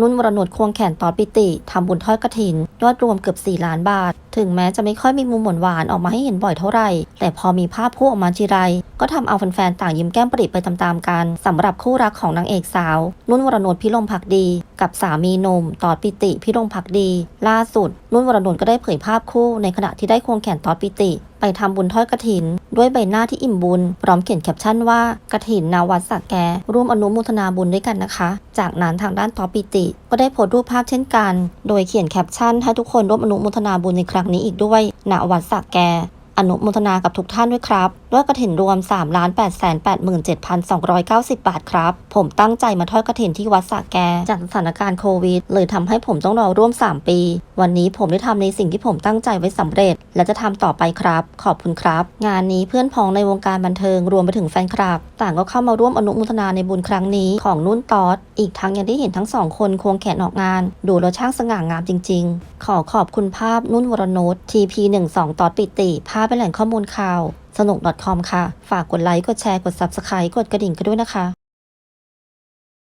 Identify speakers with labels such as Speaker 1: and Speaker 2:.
Speaker 1: นุ่นวรนุชควงแขนตอดปิติทำบุญทอดกระถิน ยอดรวมเกือบ 4 ล้านบาท ถึงแม้จะไม่ค่อยมีมุมหวานๆออกมาให้เห็นบ่อยเท่าไหร่ แต่พอมีภาพคู่ออกมาทีไร ก็ทำเอาแฟนๆต่างยิ้มแก้มปริไปตามๆกันสำหรับคู่รักของนางเอกสาว นุ่นวรนุชพิรมพักดี กับสามีหนุ่มตอดปิติพิรมพักดี ล่าสุด นุ่นวรนุชก็ได้เผยภาพคู่ในขณะที่ได้ควงแขนตอดปิติ ไปทำบุญทอดกระถิน ด้วยใบหน้าที่อิ่มบุญ พร้อมเขียนแคปชั่นว่ากระถินนาวัดสักแก ร่วมอนุโมทนาบุญด้วยกันนะคะ จากนั้นทางด้านต่อปิติ ก็ได้โพสต์รูปภาพเช่นกัน โดยเขียนแคปชั่นให้ทุกคนร่วมอนุโมทนาบุญในครั้งนี้อีกด้วยณวัดสักแก อนุโมทนากับทุกท่านด้วยครับด้วยกระถินรวม 3 8 8 7 2 9 0 บาทครับ ผมตั้งใจมาทอดกระถินที่วัดสระแก จากสถานการณ์โควิด เลยทำให้ผมต้องรอร่วม 3 ปี วันนี้ผมได้ทำในสิ่งที่ผมตั้งใจไว้สำเร็จ และจะทำต่อไปครับ ขอบคุณครับ งานนี้เพื่อนพ้องในวงการบันเทิงรวมไปถึงแฟนคลับ ต่างก็เข้ามาร่วมอนุโมทนาในบุญครั้งนี้ของนุ่นตอดอีกทั้งยังได้เห็นทั้งสองคนควงแขนออกงาน ดูแล้วช่างสง่างามจริง ๆ ขอขอบคุณภาพนุ่นวรนุช TP12 ตอดปิติภาพเป็นแหล่งข้อมูลข่าว สนุก .com ค่ะ ฝากกดไลค์ กดแชร์ กด Subscribe กดกระดิ่งกันด้วยนะคะ